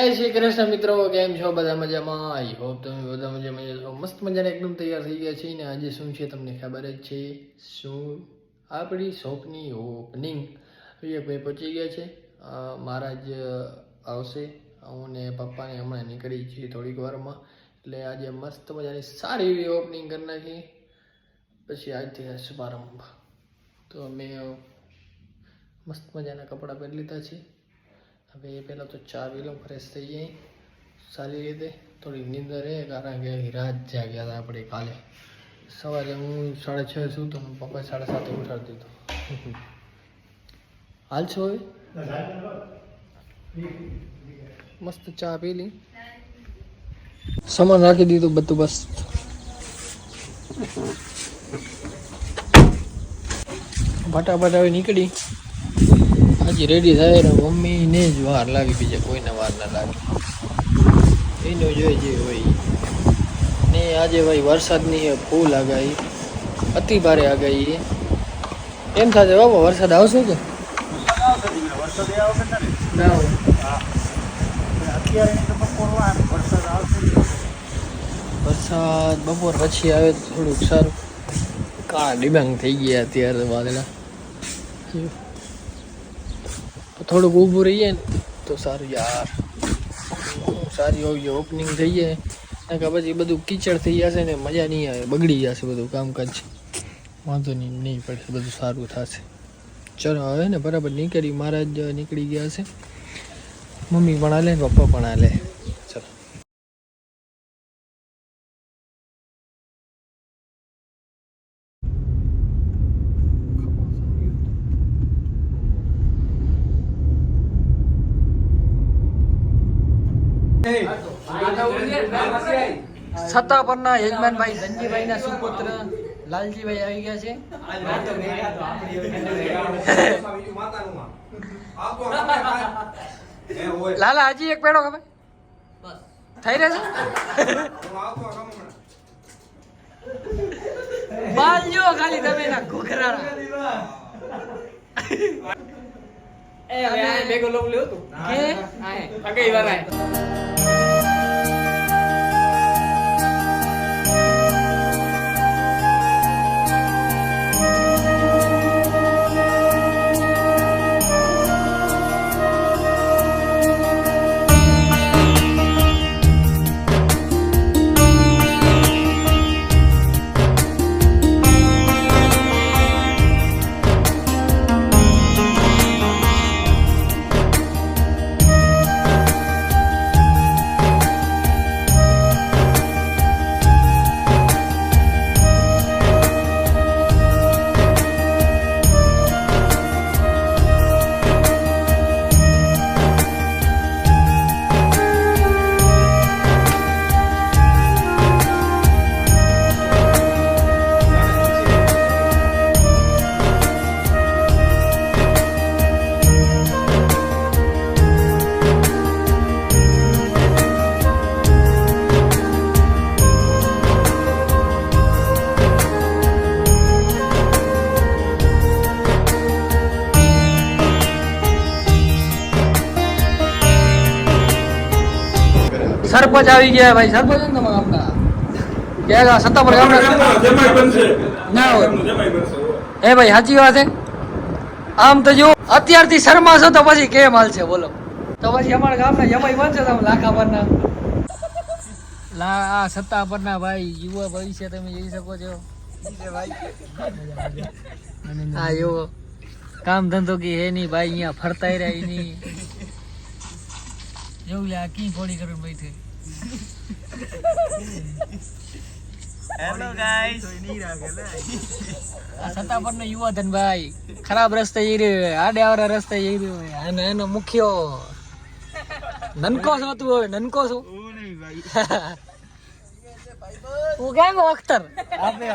જય શ્રી કૃષ્ણ મિત્રો, કેમ છો? બધા મજામાં? આઈ હોપ તમે બધા મજામાં છો મસ્ત મજાને એકદમ તૈયાર થઈ ગયા છે ને આજે શું છે તમને ખબર જ છે? શું? આપણી શોપની ઓપનિંગ વિવેકભાઈ પહોંચી ગયા છે. મારા જ આવશે. હું ને પપ્પાને હમણાં નીકળી છીએ થોડીક વારમાં. એટલે આજે મસ્ત મજાની સારી એવી ઓપનિંગ કરી નાખી. પછી આજથી શુભારંભ. તો અમે મસ્ત મજાના કપડાં પહેરી લીધા છે. હવે એ પહેલાં તો ચા પી ફ્રેશ થઈ જાય સારી રીતે થોડી નીંદર રહે કારણ કે રાત જાગ્યા હતા આપણે કાલે સવારે હું સાડા છ શું તો પપ્પા સાડા સાતે ઉઠાડી દીધો હાલ છો હવે મસ્ત ચા પી લી સામાન રાખી દીધું બધું બસ ફટાફટ હવે નીકળી હજી રેડી થાય ને મમ્મીને જ વાર લાગી બીજે કોઈને વાર ના લાગે. એનું જોઈએ જે હોય. ને આજે ભાઈ વરસાદની છે ફૂલ આગાહી. અતિ ભારે આગાહી. છે એમ થશે બાબા વરસાદ આવશે કે? ના હોય. વરસાદ બપોર પછી આવે તો થોડુંક સારું. કાળા ડિબાંગ થઈ ગયા અત્યારે વાદળા. થોડુંક ઊભું રહીએ ને, તો સારું યાર. સારી હોય ઓપનિંગ થઈ જાય. કારણ કે પછી બધું કીચડ થઈ જશે ને મજા નહીં આવે, બગડી જશે બધું કામકાજ. વાંધો નહીં નહીં પડશે બધું સારું થશે. ચલો, હવે ને બરાબર નીકળી મહારાજ નીકળી ગયા છે. મમ્મી પણ હાલે પપ્પા પણ હાલે ચલો સત્તા પરના યજમાનભાઈ ધનજીભાઈ ના સુપુત્ર લાલજીભાઈ આવી ગયા છે લાલા હજી એક પેડો ખબર થઈ રહેશે બાલ જો ખાલી તમે ના ઘોઘરા ભેગો લોક લ્યો તું કે સરપંચ આવી ગયા ભાઈ સરપંચ ને તમારા ગામના ક્યાં સત્તા પર ગામના ના હોય. એ ભાઈ સાચી વાત છે? આમ તો જો અત્યારથી શરમાશો તો પછી કેમ હાલશે બોલો. તો પછી અમારા ગામના જમાઈ બનશે તમે લાખા પરના. લા આ સત્તા પરના ભાઈ યુવા ભવિષ્ય તમે જોઈ શકો છો. હા એવો કામ ધંધો કે હે નહીં ભાઈ અહીંયા ફરતા રહ્યા નહીં. એવું લે કી ઘોડી કરીને બેઠે હેલો ગાઈસ આ સત્તા પરનો યુવા ધન ભાઈ. ખરાબ રસ્તે જઈ રહ્યો આડે આવડા રસ્તે જઈ રહ્યો અને એનો મુખ્યો નનકો છો તું હવે નનકો છો હું કેમ અખ્તર આપે